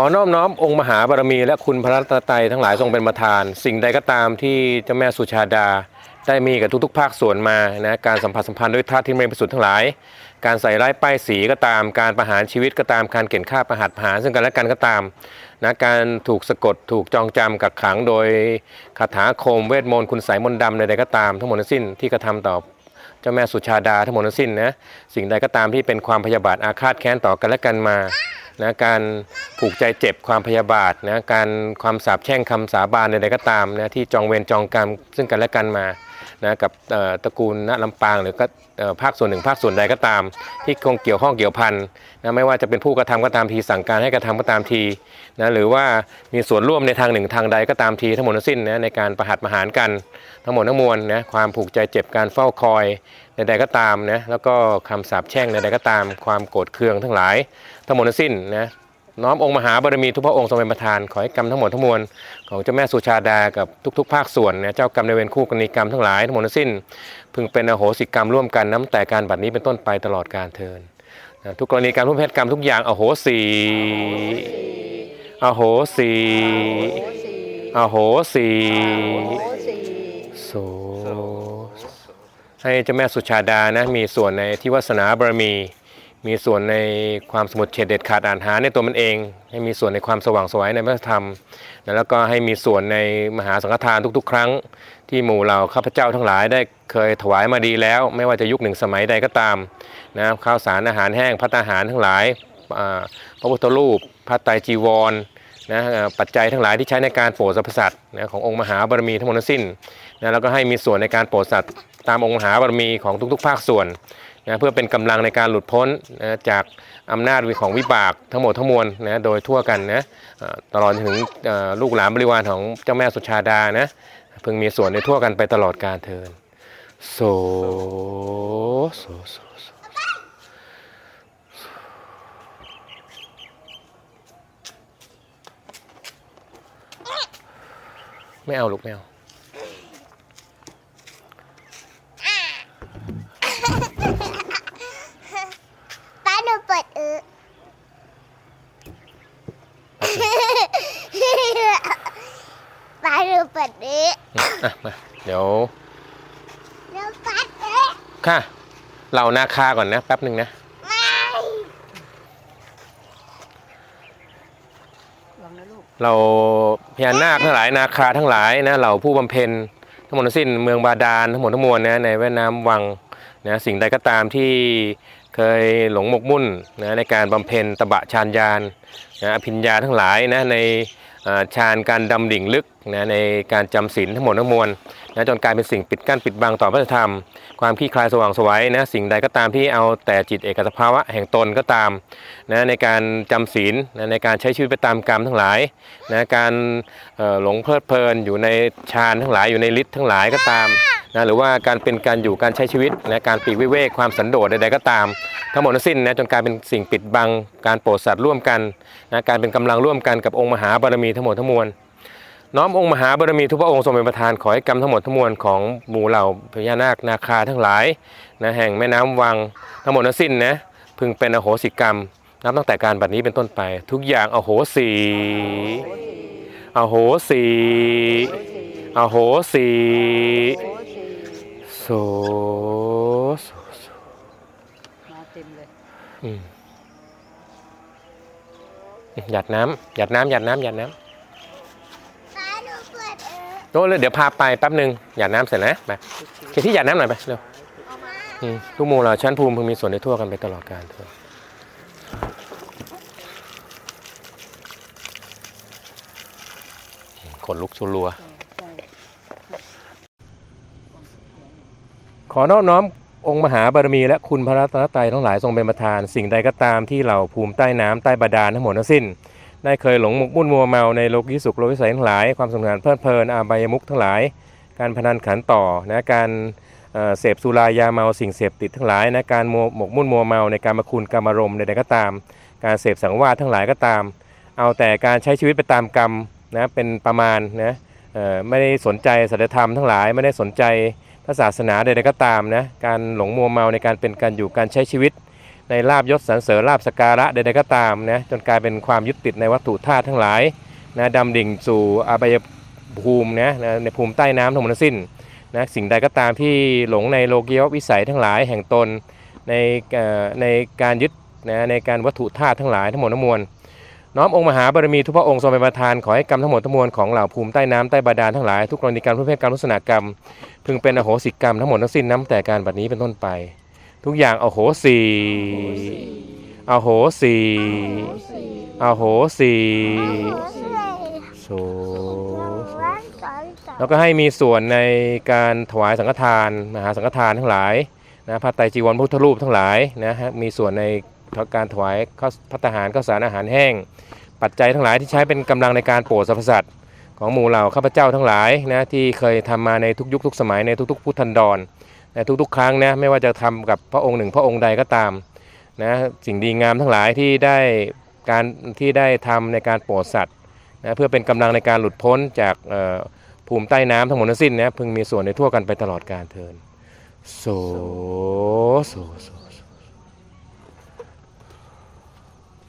อน้อมน้อมองค์มหาบารมีและคุณพระรัตนตรัยทั้งหลายทรงเป็นประธาน สิ่งใดก็ตามที่เจ้าแม่สุชาดา ได้มีกับทุกๆ ภาคส่วนมานะการสัมผัสสัมพันธ์ด้วยธาตุที่ไม่ประสุทธิ์ทั้งหลาย การใส่ร้ายป้ายสีก็ตาม การประหารชีวิตก็ตามการเข็นฆ่าประหัตประหารซึ่งกันและกันก็ตามนะการถูกสะกดถูกจองจำกักขังโดยคาถาคมเวทมนต์คุณไสยมนต์ดำใดๆก็ตาม ทั้งหมดทั้งสิ้นที่กระทำต่อเจ้าแม่สุชาดาทั้งหมดทั้งสิ้นนะสิ่งใดก็ตามที่เป็นความพยาบาทอาฆาตแค้นต่อกันและกันมา นะการผูกใจเจ็บความพยาบาทนะการความสาบแช่งคำสาบานใดๆก็ตามนะที่จองเวรจองกรรมซึ่งกันและกันมา นะกับตระกูลณลำปางหรือก็ภาคส่วนหนึ่งภาคส่วนใดก็ตาม ที่คงเกี่ยวข้องเกี่ยวพันนะไม่ว่าจะเป็นผู้กระทำก็ตามทีสั่งการให้กระทำก็ตามทีนะหรือว่ามีส่วนร่วมในทางหนึ่งทางใดก็ตามทีทั้งหมดทั้งสิ้นนะในการประหัตประหารกันทั้งหมดทั้งมวลนะความผูกใจเจ็บการเฝ้าคอยใดๆก็ตามนะแล้วก็คำสาปแช่งใดๆก็ตามความโกรธเคืองทั้งหลาย ทั้งหมดทั้งสิ้นนะ น้อมองค์มหาบารมีทุกพระองค์ทรงเป็นประธาน ขอให้กรรมทั้งหมดทั้งมวลของเจ้าแม่สุชาดากับทุก ๆ ภาคส่วนนะเจ้ากรรมในเวรคู่กรณีกรรมทั้งหลายทั้งหมดทั้งสิ้น พึงเป็นอโหสิกรรมร่วมกันน้ำแต่การบัดนี้เป็นต้นไปตลอดการเทินทุกกรณีการร่วมเพศกรรมทุกอย่างอโหสีอโหสีอโหสีโสให้เจ้าแม่สุชาดานะมีส่วนในที่วาสนาบารมี มีส่วนในความสมุดเฉดเด็ดขาดอ่านหาในตัวมันเอง ให้มีส่วนในความสว่างสวยในพระธรรม แล้วก็ให้มีส่วนในมหาสังฆทานทุกๆ ครั้ง ที่หมู่เราข้าพเจ้าทั้งหลายได้เคยถวายมาดีแล้ว ไม่ว่าจะยุคหนึ่งสมัยใดก็ตามนะข้าวสารอาหารแห้งพัตตาหารทั้งหลายพระพุทธรูปพระไตรจีวรนะปัจจัยทั้งหลายที่ใช้ในการโปรดสรรพสัตว์นะขององค์มหาบารมีทั้งหมดทั้งสิ้นนะแล้วก็ให้มีส่วนในการโปรดสัตว์ตามองค์มหาบารมีของทุกๆ ภาคส่วน นะเพื่อเป็นกำลังในการหลุดพ้นนะจากอำนาจของวิบากทั้งหมดทั้งมวลนะโดยทั่วกันนะตลอดถึงลูกหลานบริวารของเจ้าแม่สุชาดานะพึงมีส่วนในทั่วกันไปตลอดกาลเทินโสโสโสโสไม่เอาลูกไม่เอาหนูเปิดเออป้าหนู เปิดเอออืมอะมาเดี๋ยวแล้วป้าเออค่ะ เรานาคาก่อนนะแป๊บหนึ่งนะไม่เราพญานาคทั้งหลายนาคาทั้งหลายนะเราผู้บำเพ็ญทั้งหมดทั้งสิ้นเมืองบาดาลทั้งหมดทั้งมวลนะในแม่น้ำวังนะสิ่งใดก็ตามที่เคยหลงหมกมุ่นนะในการบำเพ็ญตบะฌานญาณนะอภิญญาทั้งหลายนะในอ่า ฌานการดำดิ่งลึกนะในการจำศีลทั้งหมดทั้งมวลนะจนกลายเป็นสิ่งปิดกั้นปิดบังต่อพระธรรม ความขี้คลายสว่างสวัยนะสิ่งใดก็ตามที่เอาแต่จิตเอกสภาวะแห่งตนก็ตามนะในการจำศีลนะในการใช้ชีวิตไปตามกรรมทั้งหลายนะการหลงเพลิดเพลินอยู่ในฌานทั้งหลายอยู่ในฤทธิ์ทั้งหลายก็ตาม นะหรือว่าการเป็นการอยู่การใช้ชีวิตนะการปีกวิเวกความสันโดษใดๆก็ตาม ทั้งหมดทั้งสิ้นนะจนกลายเป็นสิ่งปิดบัง การโปรดสัตว์ร่วมกันนะการเป็นกำลังร่วมกันกับองค์มหาบารมีทั้งหมดทั้งมวลน้อมองค์มหาบารมีทุกพระองค์ทรงเป็นประธานขอให้กรรมทั้งหมดทั้งมวลของหมู่เหล่าพญานาคนาคาทั้งหลายนะแห่งแม่น้ำวัง ทั้งหมดทั้งสิ้นนะพึงเป็นอโหสิกรรมนับตั้งแต่การบัดนี้เป็นต้นไป ทุกอย่างอโหสีอโหสีอโหสี โสโสโสมาเต็มเลยอืมหยัดน้ำหยัดน้ำหยัดน้ำหยัดน้ำโน้ตเลยเดี๋ยวพาไปแป๊บหนึ่งหยาดน้ำเสร็จนะไปเก็บที่หยาดน้ำหน่อยไปเร็วออกมาอืมทุกหมู่เราชั้นภูมิพึงมีส่วนในทั่วกันไปตลอดกาลเถอะขนลุกสุรัว ใช่ ข อนอบน้อมองค์มหาบารมีและคุณพระรัตนตรัยทั้งหลายทรงเป็นประธาน สิ่งใดก็ตามที่เราภูมิใต้น้ำใต้บาดาลทั้งหมดทั้งสิ้น ได้เคยหลงหมกมุ่นมัวเมาในโลกิสุขโลกิสัยทั้งหลาย ความสำคัญเพลิดเพลินอาบายมุขทั้งหลาย การพนันขันต่อนะการเสพสุรายาเมาสิ่งเสพติดทั้งหลายนะการหมกมุ่นมัวเมาในการมาคุณกรรมารมใดๆก็ตาม การเสพสังวาสทั้งหลายก็ตาม เอาแต่การใช้ชีวิตไปตามกรรมนะเป็นประมาณนะไม่ได้สนใจสัจธรรมทั้งหลายไม่ได้สนใจ พระศาสนาใดๆก็ตามนะการหลงมัวเมาในการเป็นการอยู่การใช้ชีวิต ในลาบยศสรรเสริญลาบสการะใดๆก็ตามนะจนกลายเป็นความยึดติดในวัตถุธาตุทั้งหลายนะดำดิ่งสู่อบายภูมินะในภูมิใต้น้ำทั้งหมดทั้งสิ้นนะสิ่งใดก็ตามที่หลงในโลกียวิสัยทั้งหลายแห่งตนในในการยึดนะในการวัตถุธาตุทั้งหลายทั้งหมดทั้งมวล น้อมองค์มหาบารมีทุกพระองค์ทรงเป็นประธานขอให้กรรมทั้งหมดทั้งมวลของเหล่าภูมิใต้น้ำใต้บาดาลทั้งหลายทุกกรณีการพูดเพื่อกรรมลักษณะกรรมพึงเป็นอโหสิกรรมทั้งหมดทั้งสิ้นน้ำแต่การบัดนี้เป็นต้นไป ทุกอย่างอโหสีอโหสีอโหสีโสแล้วก็ให้มีส่วนในการถวายสังฆทานมหาสังฆทานทั้งหลายนะพระไตรจีวรพระพุทธรูปทั้งหลายนะฮะมีส่วนใน การถวายข้าวพัตหารข้าวสารอาหารแห้ง ปัจจัยทั้งหลายที่ใช้เป็นกำลังในการโปรดสรรพสัตว์ของหมู่เหล่าข้าพเจ้าทั้งหลายนะที่เคยทำมาในทุกยุคทุกสมัยในทุกๆ พุทธันดรในทุกๆ ครั้งนะไม่ว่าจะทำกับพระองค์หนึ่งพระองค์ใดก็ตามนะสิ่งดีงามทั้งหลายที่ได้การที่ได้ทำในการโปรดสัตว์นะเพื่อเป็นกำลังในการหลุดพ้นจากเอ่อภูมิใต้น้ำทั้งหมดทั้งสิ้นนะพึงมีส่วนในทั่วกันไปตลอดกาลเทินโสโสโส